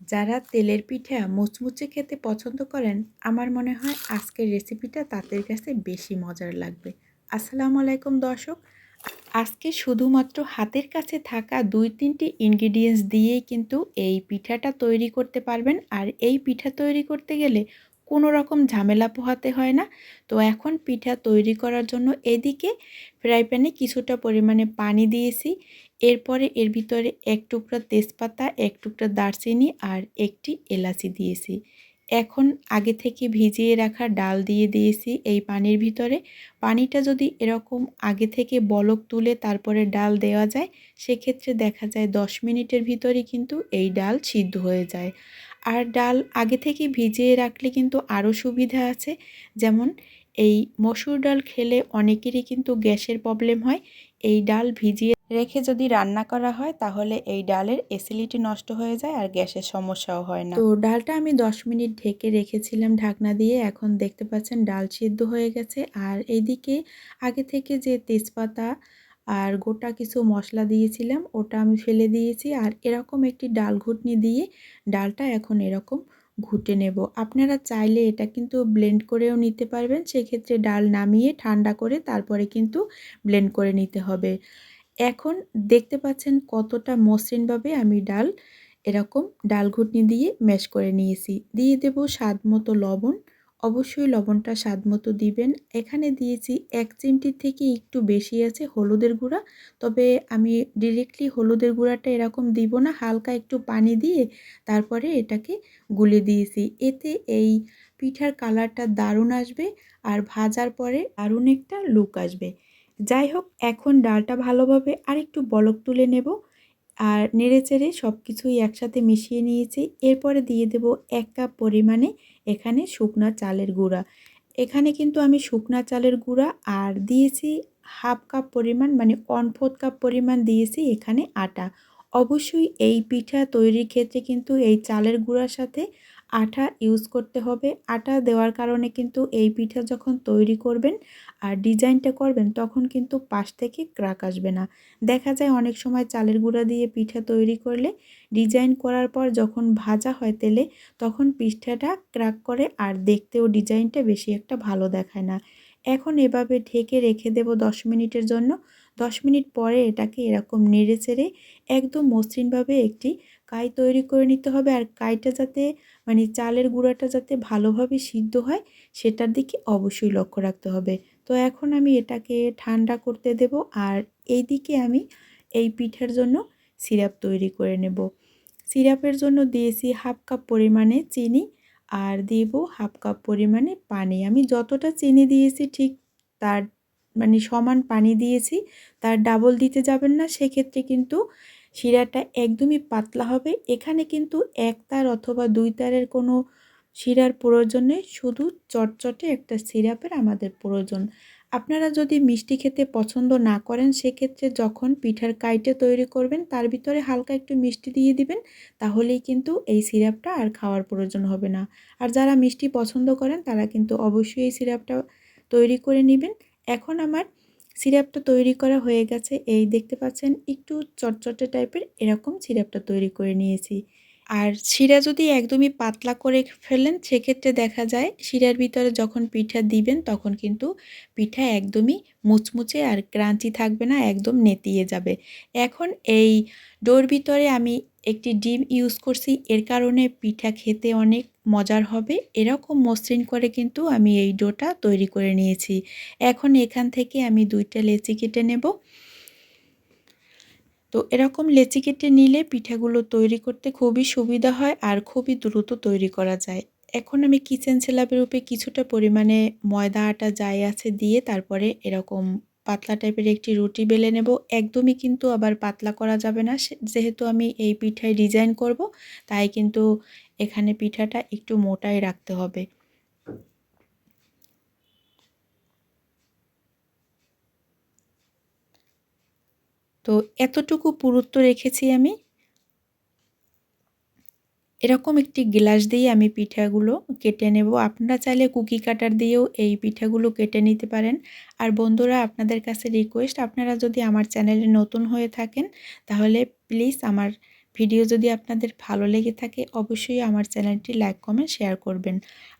যারা তেলের পিঠা মুচমুচে খেতে পছন্দ করেন, আমার মনে হয় আজকের রেসিপিটা তাদের কাছে বেশি মজার লাগবে। আসসালামু আলাইকুম দর্শক। আজকে শুধুমাত্র হাতের কাছে থাকা দুই তিনটি ইনগ্রিডিয়েন্টস দিয়েই কিন্তু এই পিঠাটা তৈরি করতে পারবেন। আর এই পিঠা তৈরি করতে গেলে কোনো রকম ঝামেলা পোহাতে হয় না। তো এখন পিঠা তৈরি করার জন্য এদিকে ফ্রাই প্যানে কিছুটা পরিমাণে পানি দিয়েছি। এরপরে এর ভিতরে এক টুকরা তেজপাতা, এক টুকরা দারচিনি আর একটি এলাচি দিয়েছি। এখন আগে থেকে ভিজিয়ে রাখা ডাল দিয়ে দিয়েছি এই পানির ভিতরে। পানিটা যদি এরকম আগে থেকে বলক তুলে তারপরে ডাল দেওয়া যায়, সেক্ষেত্রে দেখা যায় দশ মিনিটের ভিতরে কিন্তু এই ডাল সিদ্ধ হয়ে যায়। আর ডাল আগে থেকে ভিজিয়ে রাখলে কিন্তু আরও সুবিধা আছে। যেমন এই মসুর ডাল খেলে অনেকেরই কিন্তু গ্যাসের প্রবলেম হয়। এই ডাল ভিজিয়ে রেখে যদি রান্না করা হয়, তাহলে এই ডালের অ্যাসিডিটি নষ্ট হয়ে যায় আর গ্যাসের সমস্যাও হয় না। তো ডালটা আমি দশ মিনিট ঢেকে রেখেছিলাম ঢাকনা দিয়ে। এখন দেখতে পাচ্ছেন ডাল সিদ্ধ হয়ে গেছে। আর এইদিকে আগে থেকে যে তেজপাতা আর গোটা কিছু মশলা দিয়েছিলাম, ওটা আমি ফেলে দিয়েছি। আর এরকম একটি ডাল ঘুটনি দিয়ে ডালটা এখন এরকম ঘুটে নেব। আপনারা চাইলে এটা কিন্তু ব্লেন্ড করেও নিতে পারবেন। সেক্ষেত্রে ডাল নামিয়ে ঠান্ডা করে তারপরে কিন্তু ব্লেন্ড করে নিতে হবে। এখন দেখতে পাচ্ছেন কতটা মসৃণভাবে আমি ডাল এরকম ডাল ঘুটনি দিয়ে ম্যাশ করে নিয়েছি। দিয়ে দেব স্বাদ মতো লবণ। অবশ্যই লবণটা স্বাদ মতো দিবেন। এখানে দিয়েছি এক চিমটির থেকে একটু বেশি আছে হলুদের গুঁড়া। তবে আমি ডিরেক্টলি হলুদের গুঁড়াটা এরকম দিব না, হালকা একটু পানি দিয়ে তারপরে এটাকে গুলে দিয়েছি। এতে এই পিঠার কালারটা দারুণ আসবে আর ভাজার পরে দারুণ একটা লুক আসবে। যাই হোক, এখন ডালটা ভালোভাবে আর একটু বলক তুলে নেব আর নেড়ে চেড়ে সব কিছুই একসাথে মিশিয়ে নিয়েছি। এরপরে দিয়ে দেব এক কাপ পরিমাণে এখানে শুকনা চালের গুঁড়া। এখানে কিন্তু আমি শুকনা চালের গুঁড়া আর দিয়েছি হাফ কাপ পরিমাণ মানে ওয়ান ফোর্থ কাপ পরিমাণ দিয়েছি এখানে আটা। অবশ্যই এই পিঠা তৈরির ক্ষেত্রে কিন্তু এই চালের গুঁড়ার সাথে আটা ইউজ করতে হবে। আটা দেওয়ার কারণে কিন্তু এই পিঠা যখন তৈরি করবেন আর ডিজাইনটা করবেন, তখন কিন্তু পাশ থেকে ক্রাক আসবে না। দেখা যায় অনেক সময় চালের গুঁড়া দিয়ে পিঠা তৈরি করলে, ডিজাইন করার পর যখন ভাজা হয় তেলে, তখন পিঠাটা ক্রাক করে আর দেখতেও ডিজাইনটা বেশি একটা ভালো দেখায় না। এখন এভাবে ঢেকে রেখে দেব দশ মিনিটের জন্য। দশ মিনিট পরে এটাকে এরকম নেড়ে চেড়ে একদম মসৃণভাবে একটি কাই তৈরি করে নিতে হবে আর কাইটা যাতে মানে চালের গুঁড়াটা যাতে ভালোভাবে সিদ্ধ হয়, সেটার দিকে অবশ্যই লক্ষ্য রাখতে হবে। তো এখন আমি এটাকে ঠান্ডা করতে দেব আর এই দিকে আমি এই পিঠার জন্য সিরাপ তৈরি করে নেব। সিরাপের জন্য দিয়েছি হাফ কাপ পরিমাণে চিনি আর দেব হাফ কাপ পরিমাণে পানি। আমি যতটা চিনি দিয়েছি ঠিক তার মানে সমান পানি দিয়েছি, তার ডাবল দিতে যাবেন না, সেক্ষেত্রে কিন্তু শিরাটা একদমই পাতলা হবে। এখানে কিন্তু এক তার অথবা দুই তারের কোনো শিরার প্রয়োজন নেই। শুধু চটচটে একটা সিরাপের আমাদের প্রয়োজন। আপনারা যদি মিষ্টি খেতে পছন্দ না করেন, সেক্ষেত্রে যখন পিঠার কাইটে তৈরি করবেন, তার ভিতরে হালকা একটু মিষ্টি দিয়ে দিবেন, তাহলেই কিন্তু এই সিরাপটা আর খাওয়ার প্রয়োজন হবে না। আর যারা মিষ্টি পছন্দ করেন, তারা কিন্তু অবশ্যই এই সিরাপটা তৈরি করে নেবেন। এখন আমার সিরাপটা তৈরি করা হয়ে গেছে। এই দেখতে পাচ্ছেন, একটু চটচটে টাইপের এরকম সিরাপটা তৈরি করে নিয়েছি। আর শিরা যদি একদমই পাতলা করে ফেলেন, সেক্ষেত্রে দেখা যায় শিরার ভিতরে যখন পিঠা দিবেন, তখন কিন্তু পিঠা একদমই মুচমুচে আর ক্রাঞ্চি থাকবে না, একদম নেতিয়ে যাবে। এখন এই ডোর ভিতরে আমি একটি ডিম ইউজ করছি। এর কারণে পিঠা খেতে অনেক মজার হবে। এরকম মসৃণ করে কিন্তু আমি এই ডোটা তৈরি করে নিয়েছি। এখন এখান থেকে আমি দুইটা লেচি কেটে নেব। তো এরকম লেচি কেটে নিলে পিঠাগুলো তৈরি করতে খুবই সুবিধা হয় আর খুবই দ্রুত তৈরি করা যায়। এখন আমি কিচেন সেলাপের উপরে কিছুটা পরিমাণে ময়দা আটা যাই আছে দিয়ে তারপরে এরকম পাতলা টাইপের একটি রুটি বেলে নেব। একদমই কিন্তু আবার পাতলা করা যাবে না। যেহেতু আমি এই পিঠায় ডিজাইন করব, তাই কিন্তু এখানে পিঠাটা একটু মোটাই রাখতে হবে। তো এতটুকু পুরুত্ব রেখেছি আমি। এরকম একটি গ্লাস দিয়ে আমি পিঠাগুলো কেটে নেব। আপনারা চাইলে কুকি কাটার দিয়েও এই পিঠাগুলো কেটে নিতে পারেন। আর বন্ধুরা, আপনাদের কাছে রিকোয়েস্ট আপনারা যদি আমার চ্যানেলে নতুন হয়ে থাকেন, তাহলে প্লিজ আমার ভিডিও যদি আপনাদের ভালো লেগে থাকে, অবশ্যই আমার চ্যানেলটি লাইক, কমেন্ট, শেয়ার করবেন।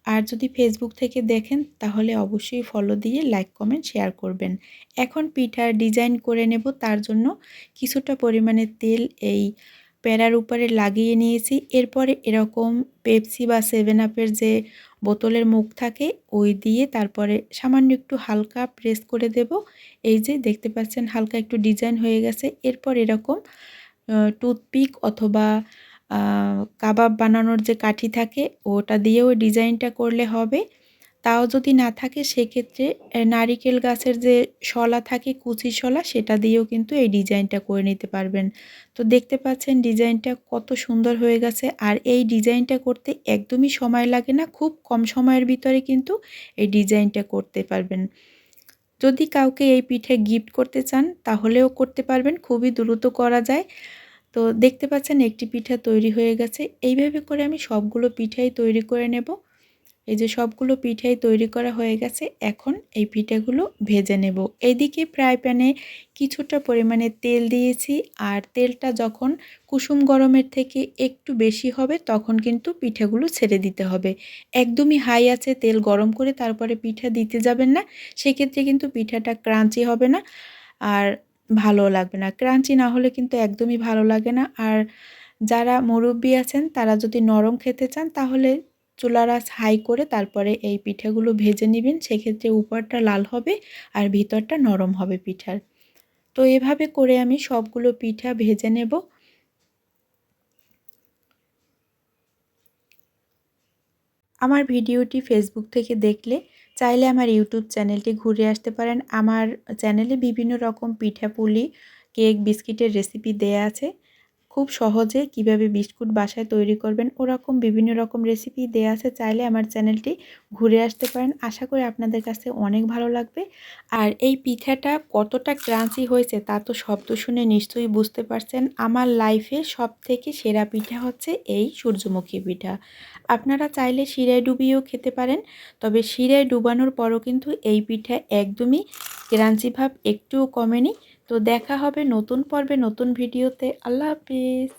আর যদি ফেসবুক থেকে দেখেন, তাহলে অবশ্যই ফলো দিয়ে লাইক কমেন্ট শেয়ার করবেন। এখন পিঠার ডিজাইন করে নেব, তার জন্য কিছুটা পরিমাণে তেল এই প্যারার উপরে লাগিয়ে নিয়েছি। এরপরে এরকম পেপসি বা সেভেন আপের যে বোতলের মুখ থাকে, ওই দিয়ে তারপরে সামান্য একটু হালকা প্রেস করে দেব। এই যে, দেখতে পাচ্ছেন হালকা একটু ডিজাইন হয়ে গেছে। এরপর এরকম টুথপিক অথবা কাবাব বানানোর যে কাঠি থাকে, ওটা দিয়েও ডিজাইনটা করলে হবে। তাও যদি না থাকে, সেক্ষেত্রে নারিকেল গাছের যে শলা থাকে, কুচি শলা, সেটা দিয়েও কিন্তু এই ডিজাইনটা করে নিতে পারবেন। তো দেখতে পাচ্ছেন ডিজাইনটা কত সুন্দর হয়ে গেছে। আর এই ডিজাইনটা করতে একদমই সময় লাগে না, খুব কম সময়ের ভিতরে কিন্তু এই ডিজাইনটা করতে পারবেন। যদি কাউকে এই পিঠে গিফট করতে চান, তাহলেও করতে পারবেন, খুবই দ্রুত করা যায়। তো দেখতে পাচ্ছেন একটি পিঠা তৈরি হয়ে গেছে। এইভাবে করে আমি সবগুলো পিঠাই তৈরি করে নেব। এই যে সবগুলো পিঠাই তৈরি করা হয়ে গেছে, এখন এই পিঠাগুলো ভেজে নেব। এদিকে ফ্রাই প্যানে কিছুটা পরিমাণে তেল দিয়েছি, আর তেলটা যখন কুসুম গরমের থেকে একটু বেশি হবে, তখন কিন্তু পিঠাগুলো ছেড়ে দিতে হবে। একদমই হাই আছে, তেল গরম করে তারপরে পিঠা দিতে যাবেন না, সেক্ষেত্রে কিন্তু পিঠাটা ক্রাঞ্চি হবে না। আর ভালো লাগবে না। ক্রাঞ্চি না হলে কিন্তু একদমই ভালো লাগে না। আর যারা মুরব্বী আছেন, তারা যদি নরম খেতে চান, তাহলে চুলার আঁচ হাই করে তারপরে এই পিঠাগুলো ভেজে নেবেন। সেক্ষেত্রে উপরটা লাল হবে আর ভিতরটা নরম হবে পিঠার। তো এভাবে করে আমি সবগুলো পিঠা ভেজে নেব। আমার ভিডিওটি ফেসবুক থেকে দেখলে চাইলে আমার ইউটিউব চ্যানেলটি ঘুরে আসতে পারেন। আমার চ্যানেলে বিভিন্ন রকম পিঠাপুলি কেক বিস্কিটের রেসিপি দেয়া আছে। খুব সহজে কীভাবে বিস্কুট বাসায় তৈরি করবেন, ওরকম বিভিন্ন রকম রেসিপি দেওয়া আছে, চাইলে আমার চ্যানেলটি ঘুরে আসতে পারেন। আশা করি আপনাদের কাছে অনেক ভালো লাগবে। আর এই পিঠাটা কতটা ক্রাঞ্চি হয়েছে তা তো শব্দ শুনে নিশ্চয়ই বুঝতে পারছেন। আমার লাইফে সব থেকে সেরা পিঠা হচ্ছে এই সূর্যমুখী পিঠা। আপনারা চাইলে শিরায় ডুবিয়েও খেতে পারেন, তবে শিরায় ডুবানোর পরও কিন্তু এই পিঠা একদমই ক্রাঞ্চি ভাব একটুও কমেনি। তো দেখা হবে নতুন পর্বে নতুন ভিডিওতে। আল্লাহ হাফিজ।